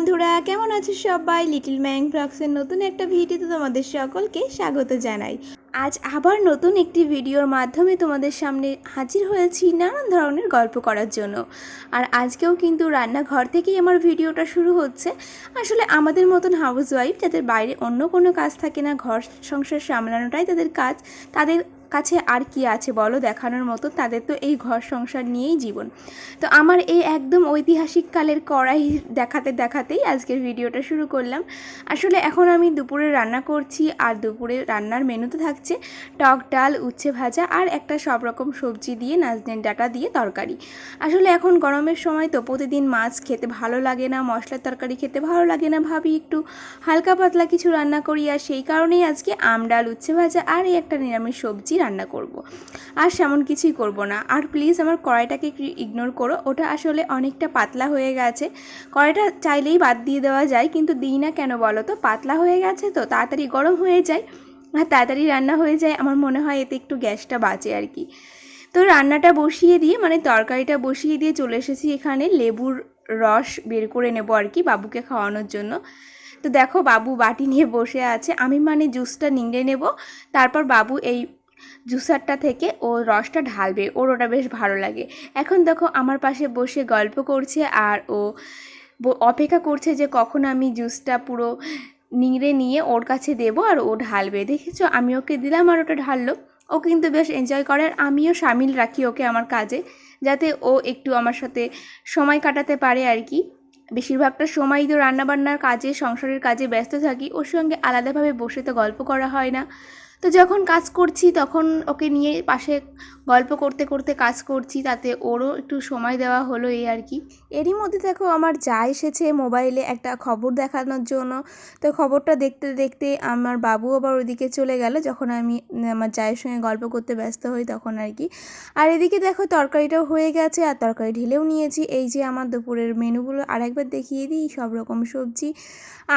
বন্ধুরা, কেমন আছো সবাই? লিটিল ম্যাং ব্লগসের নতুন একটা ভিডিওতে তোমাদের সকলকে স্বাগত জানাই। আজ আবার নতুন একটি ভিডিওর মাধ্যমে তোমাদের সামনে হাজির হয়েছি নানান ধরনের গল্প করার জন্য। আর আজকেও কিন্তু রান্নাঘর থেকেই আমার ভিডিওটা শুরু হচ্ছে। আসলে আমাদের মতন হাউস ওয়াইফ যাদের বাইরে অন্য কোনো কাজ থাকে না, ঘর সংসার সামলানোটাই তাদের কাজ, তাদের কাছে আর কি আছে বলো দেখানোর মতো? তাদের তো এই ঘর সংসার নিয়েই জীবন। তো আমার এই একদম ঐতিহাসিক কালের কড়াই দেখাতে দেখাতেই আজকের ভিডিওটা শুরু করলাম। আসলে এখন আমি দুপুরে রান্না করছি আর দুপুরে রান্নার মেনুতে থাকছে টক ডাল, উচ্ছে ভাজা আর একটা সব রকম সবজি দিয়ে নাজনের ডাটা দিয়ে তরকারি। আসলে এখন গরমের সময় তো প্রতিদিন মাছ খেতে ভালো লাগে না, মশলার তরকারি খেতে ভালো লাগে না ভাবি একটু। হালকা পাতলা কিছু রান্না করি আর সেই কারণেই আজকে আম ডাল, উচ্ছে ভাজা আর এই একটা নিরামিষ সবজি রান্না করব। আর সেমন কিছুই করব না। আর প্লিজ আমার কড়াইটাকে ইগনোর করো। ওটা আসলে অনেকটা পাতলা হয়ে গেছে। কড়াইটা চাইলেই বাদ দিয়ে দেওয়া যায়, কিন্তু দিই না কেন বলো তো? পাতলা হয়ে গেছে তো, তাড়াতাড়ি গরম হয়ে যায় আর তাড়াতাড়ি রান্না হয়ে যায়। আমার মনে হয় এতে একটু গ্যাসটা বাঁচে আর কি। তো রান্নাটা বসিয়ে দিয়ে মানে তরকারিটা বসিয়ে দিয়ে চলে এসেছি এখানে। লেবুর রস বের করে নেব আর কি বাবুকে খাওয়ানোর জন্য। তো দেখো বাবু বাটি নিয়ে বসে আছে। আমি মানে জুসটা নিংড়ে নেব। তারপর বাবু এই জুসারটা থেকে ও রসটা ঢালবে, ওর ওটা বেশ ভালো লাগে। এখন দেখো আমার পাশে বসে গল্প করছে আর ও অপেক্ষা করছে যে কখন আমি জুসটা পুরো নিংড়ে নিয়ে ওর কাছে দেবো আর ও ঢালবে। দেখেছ? আমি ওকে দিলাম আর ওটা ঢাললো। ও কিন্তু বেশ এনজয় করে আর আমিও সামিল রাখি ওকে আমার কাজে, যাতে ও একটু আমার সাথে সময় কাটাতে পারে আর কি। বেশিরভাগটা সময় তো রান্নাবান্নার কাজে, সংসারের কাজে ব্যস্ত থাকি, ওর সঙ্গে আলাদাভাবে বসে তো গল্প করা হয় না। তো যখন কাজ করছি, তখন ওকে নিয়ে পাশে গল্প করতে করতে কাজ করছি, তাতে ওরও একটু সময় দেওয়া হলো এই আর কি। এরই মধ্যে দেখো আমার যা এসেছে মোবাইলে একটা খবর দেখানোর জন্য। তো খবরটা দেখতে দেখতে আমার বাবু আবার ওদিকে চলে গেল। যখন আমি, আমার জায়ের সঙ্গে গল্প করতে ব্যস্ত হই তখন আর কি। আর এদিকে দেখো তরকারিটাও হয়ে গেছে আর তরকারি ঢেলেও নিয়েছি। এই যে আমার দুপুরের মেনুগুলো আর একবার দেখিয়ে দিই, সব রকম সবজি।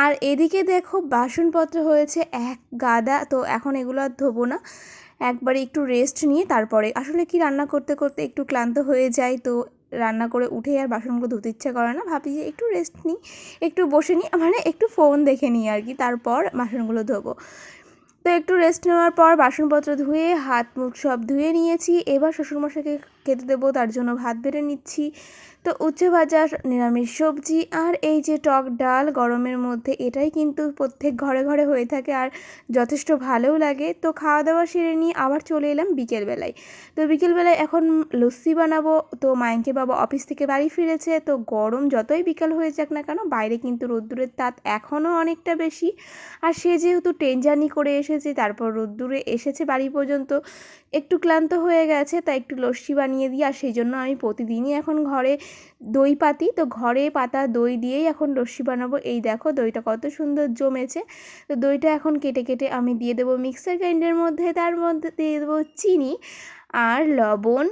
আর এদিকে দেখো বাসনপত্র হয়েছে এক গাদা। তো এখন এগুলো আর ধোবো না। একবারে একটু রেস্ট নিয়ে তারপরে, আসলে কি রান্না করতে করতে একটু ক্লান্ত হয়ে যায় তো রান্না করে উঠে আর বাসনগুলো ধুতে ইচ্ছা করে না, ভাবি যে একটু রেস্ট নিই, একটু বসে নিই মানে একটু ফোন দেখে নিই আর কি, তারপর বাসনগুলো ধোবো। তো একটু রেস্ট নেওয়ার পর বাসনপত্র ধুয়ে, হাত মুখ সব ধুয়ে নিয়েছি। এবার শ্বশুরমশাইকে খেতে দেবো, তার জন্য ভাত বেড়ে নিচ্ছি। তো উচ্ছে ভাজা নিরামিষ সবজি আর এই যে টক ডাল গরমের মধ্যে, এটাই কিন্তু প্রত্যেক ঘরে ঘরে হয়ে থাকে আর যথেষ্ট ভালোও লাগে। তো খাওয়া দাওয়া সেরে নিয়ে আবার চলে এলাম বিকেলবেলায়। তো বিকেলবেলায় এখন লস্যি বানাবো। তো মায়ঙ্কে বাবা অফিস থেকে বাড়ি ফিরেছে। তো গরম যতই বিকাল হয়ে যাক না কেন, বাইরে কিন্তু রোদ্দুরের তাপ এখনও অনেকটা বেশি। আর সে যেহেতু ট্রেন জার্নি করে এসেছে, তারপর রোদ্দুরে এসেছে, বাড়ি পর্যন্ত একটু ক্লান্ত হয়ে গেছে, তাই একটু লস্যি বানিয়ে দিই, আর সেই জন্য আমি প্রতিদিনই এখন ঘরে দই পাতি, তো ঘরে পাতা দই দিয়েই এখন লস্যি বানাবো। এই দেখো দইটা কত সুন্দর জমেছে, তো দইটা এখন কেটে কেটে আমি দিয়ে দেবো মিক্সার গ্রাইন্ডারের মধ্যে, তার মধ্যে দিয়ে দেবো চিনি আর লবণ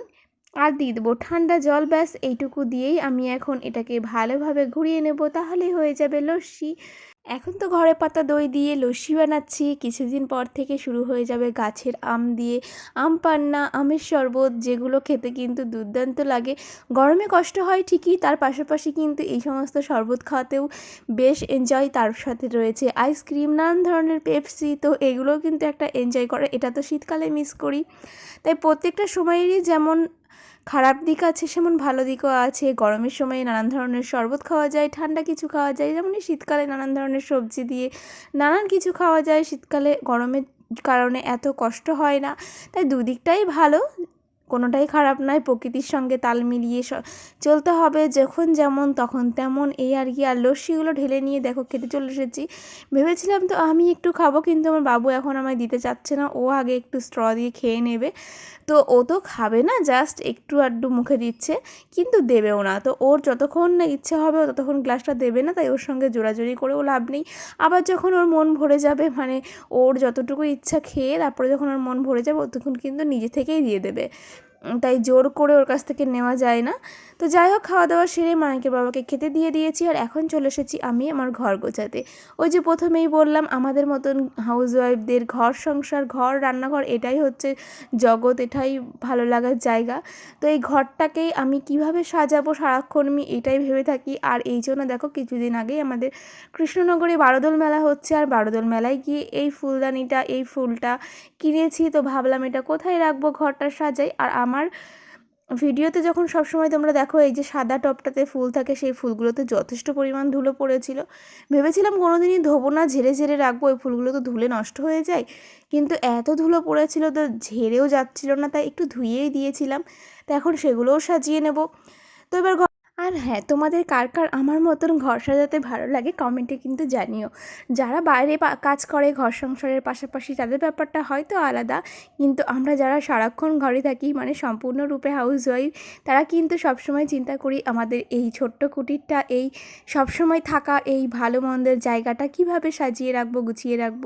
আর দিয়ে দেবো। ঠান্ডা জল ব্যাস, এইটুকু দিয়েই আমি এখন এটাকে ভালোভাবে ঘুরিয়ে নেব, তাহলেই হয়ে যাবে লস্যি। এখন তো ঘরে পাতা দই দিয়ে লস্যি বানাচ্ছি। কিছুদিন পর থেকে শুরু হয়ে যাবে গাছের আম দিয়ে। আম পান্না, আমের শরবত, যেগুলো খেতে কিন্তু দুর্দান্ত লাগে। গরমে কষ্ট হয় ঠিকই, তার পাশাপাশি কিন্তু এই সমস্ত শরবত খাওয়াতেও বেশ এনজয় তার সাথে রয়েছে। আইসক্রিম, নানান ধরনের পেপসি, তো এগুলোও কিন্তু একটা এনজয় করে। এটা তো শীতকালে মিস করি। তাই প্রত্যেকটা সময়েরই যেমন খারাপ দিক আছে, সেমন ভালো দিকও আছে। গরমের সময়ে নানান ধরনের শরবত খাওয়া যায়, ঠান্ডা কিছু খাওয়া যায়। যেমন শীতকালে নানান ধরনের সবজি দিয়ে নানান কিছু খাওয়া যায়। শীতকালে গরমের কারণে এত কষ্ট হয় না। তাই দুদিকটাই ভালো। কোনোটাই খারাপ নয়, প্রকৃতির সঙ্গে তাল মিলিয়ে চলতে হবে, যখন যেমন তখন তেমন। এই আর কি। আর লস্যিগুলো ঢেলে নিয়ে দেখো, খেতে চলে এসেছি। ভেবেছিলাম তো আমি একটু খাব, কিন্তু আমার বাবু এখন আমায় দিতে চাচ্ছে না। ও আগে একটু স্ট্র দিয়ে খেয়ে নেবে। তো ও তো খাবে না, জাস্ট একটু আড্ডু মুখে দিচ্ছে, কিন্তু দেবেও না। তো ওর যতক্ষণ না ইচ্ছে হবে, ও ততক্ষণ গ্লাসটা দেবে না, তাই ওর সঙ্গে জোরাজোরি করেও লাভ নেই। আবার যখন ওর মন ভরে যাবে মানে ওর যতটুকু ইচ্ছা খেয়ে, তারপরে যখন ওর মন ভরে যাবে তখন কিন্তু নিজে থেকেই দিয়ে দেবে। তাই জোর করে ওর কাছ থেকে নেওয়া যায় না। তো যাই হোক খাওয়া দাওয়া সেরে মানিকের বাবাকে খেতে দিয়ে দিয়েছি আর এখন চলে এসেছি আমি আমার ঘর গোছাতে। ওই যে প্রথমেই বললাম, আমাদের মতন হাউসওয়াইফদের ঘর সংসার, ঘর, রান্নাঘর, এটাই হচ্ছে জগৎ, এটাই ভালো লাগার জায়গা। তো এই ঘরটাকেই আমি কীভাবে সাজাবো সারাক্ষণ আমি এটাই ভেবে থাকি। আর এই জন্য দেখো কিছুদিন আগেই আমাদের কৃষ্ণনগরে বারোদল মেলা হচ্ছে আর বারোদল মেলায় গিয়ে এই ফুলদানিটা, এই ফুলটা কিনেছি। তো ভাবলাম এটা কোথায় রাখব ঘরটা সাজাই। আর আমার ভিডিওতে যখন সবসময় তোমরা দেখো, এই যে সাদা টপটাতে ফুল থাকে, সেই ফুলগুলোতে যথেষ্ট পরিমাণ ধুলো পড়েছিল। ভেবেছিলাম কোনো দিনই ধোবো না, ঝেড়ে ঝেড়ে রাখব, ওই ফুলগুলো তো ধুলে নষ্ট হয়ে যায়। কিন্তু এত ধুলো পড়েছিল তো ঝেড়েও যাচ্ছিল না, তাই একটু ধুয়েই দিয়েছিলাম। তো এখন সেগুলোও সাজিয়ে নেব। তো এবার আর হ্যাঁ তোমাদের কার কার আমার মতন ঘর সাজাতে ভালো লাগে কমেন্টে কিন্তু জানিও। যারা বাইরে কাজ করে ঘর সংসারের পাশাপাশি তাদের ব্যাপারটা হয়তো আলাদা, কিন্তু আমরা যারা সারাক্ষণ ঘরে থাকি মানে সম্পূর্ণরূপে হাউস ওয়াইফ তারা কিন্তু সবসময় চিন্তা করি আমাদের এই ছোট্ট কুটিরটা, এই সবসময় থাকা এই ভালো মন্দের জায়গাটা কীভাবে সাজিয়ে রাখব, গুছিয়ে রাখব।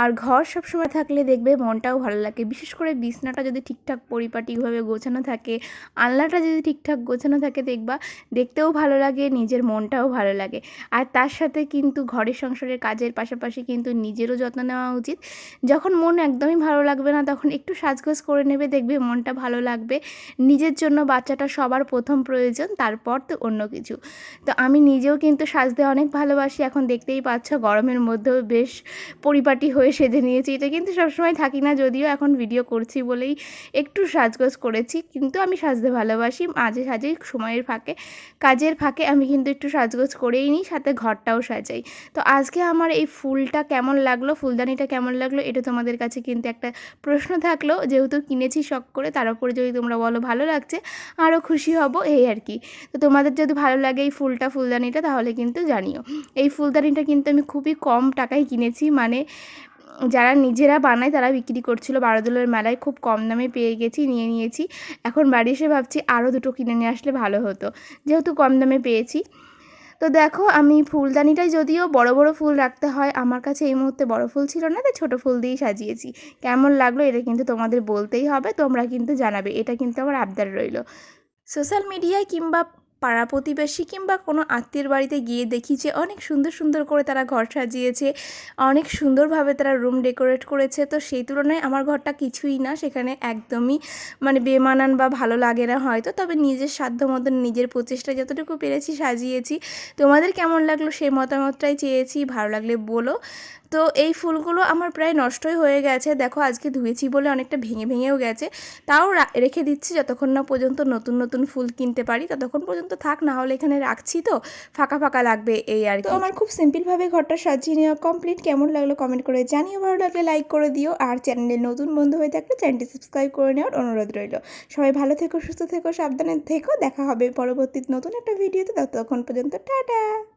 আর ঘর সবসময় থাকলে দেখবে মনটাও ভালো লাগে। বিশেষ করে বিছনাটা যদি ঠিকঠাক পরিপাটিভাবে গোছানো থাকে, আলনাটা যদি ঠিকঠাক গোছানো থাকে, দেখবা দেখতেও ভালো লাগে, নিজের মনটাও ভালো লাগে। আর তার সাথে কিন্তু ঘরের সংসারের কাজের পাশাপাশি কিন্তু নিজেরও যত্ন নেওয়া উচিত। যখন মন একদমই ভালো লাগবে না, তখন একটু সাজগোজ করে নেবে, দেখবে মনটা ভালো লাগবে। নিজের জন্য বাচ্চাটা সবার প্রথম প্রয়োজন, তারপর তো অন্য কিছু। তো আমি নিজেও কিন্তু সাজতে অনেক ভালোবাসি, এখন দেখতেই পাচ্ছ গরমের মধ্যেও বেশ পরিপাটি হয়ে সেজে নিয়েছি। এটা কিন্তু সবসময় থাকি না, যদিও এখন ভিডিও করছি বলেই একটু সাজগোজ করেছি, কিন্তু আমি সাজতে ভালোবাসি। মাঝে সাঝে সময়ের ফাঁকে কাজের ফাঁকে আমি কিন্তু একটু সাজগোজ করেই নিই, সাথে ঘরটাও সাজাই। তো আজকে আমার এই ফুলটা কেমন লাগল, ফুলদানিটা কেমন লাগল, এটা তোমাদের কাছে কিন্তু একটা প্রশ্ন থাকল, যেহেতু কিনেছি শখ করে, তার উপরে যদি তোমরা বলো ভালো লাগছে, আরও খুশি হব, এই আর কি। তো তোমাদের যদি ভালো লাগে এই ফুলটা, ফুলদানিটা, তাহলে কিন্তু জানিও। এই ফুলদানিটা কিন্তু আমি খুবই কম টাকায় কিনেছি মানে যারা নিজেরা বানায় তারা বিক্রি করছিল। বারোদোলের মেলায় খুব কম দামে পেয়ে গেছি, নিয়ে নিয়েছি। এখন বাড়ি এসে ভাবছি আরও দুটো কিনে নিয়ে আসলে ভালো হতো। যেহেতু কম দামে পেয়েছি। তো দেখো, আমি ফুলদানিটাই যদিও বড় বড় ফুল রাখতে হয়, আমার কাছে এই মুহূর্তে বড় ফুল ছিল না, তাই ছোটো ফুল দিয়েই সাজিয়েছি। কেমন লাগল এটা কিন্তু তোমাদের বলতেই হবে, তোমরা কিন্তু জানাবে, এটা কিন্তু আমার আবদার রইল। সোশ্যাল মিডিয়ায় কিংবা পাড়া প্রতিবেশী কিংবা কোনো আত্মীয়ের বাড়িতে গিয়ে দেখি যে অনেক সুন্দর সুন্দর করে তারা ঘর সাজিয়েছে, অনেক সুন্দরভাবে তারা রুম ডেকোরেট করেছে। তো সেই তুলনায় আমার ঘরটা কিছুই না, সেখানে একদমই মানে বেমানান বা ভালো লাগে না হয়তো। তবে নিজের সাধ্য মতন নিজের প্রচেষ্টা যতটুকু পেরেছি সাজিয়েছি। তোমাদের কেমন লাগল সেই মতামতটাই চেয়েছি, ভালো লাগলে বলো। তো এই ফুলগুলো আমার প্রায় নষ্টই হয়ে গেছে। দেখো আজকে ধুয়েছি বলে অনেকটা ভেঙে ভেঙেও গেছে। তাও রেখে দিচ্ছি যতক্ষণ না পর্যন্ত নতুন নতুন ফুল কিনতে পারি। ততক্ষণ পর্যন্ত থাক না হলে এখানে রাখছি তো। ফাঁকা ফাঁকা লাগবে এই আর তো আমার খুব সিম্পলভাবে ঘরটা সাজিয়ে নেওয়া কমপ্লিট কেমন লাগল কমেন্ট করে জানিও। ভালো লাগলে লাইক করে দিও। আর চ্যানেলে নতুন বন্ধু হয়ে থাকলে চ্যানেলটি সাবস্ক্রাইব করে নেওয়ার অনুরোধ রইল। সবাই ভালো থেকো সুস্থ থেকো সাবধানে থেকো। দেখা হবে পরবর্তী নতুন একটা ভিডিওতে ততক্ষণ পর্যন্ত টাটা!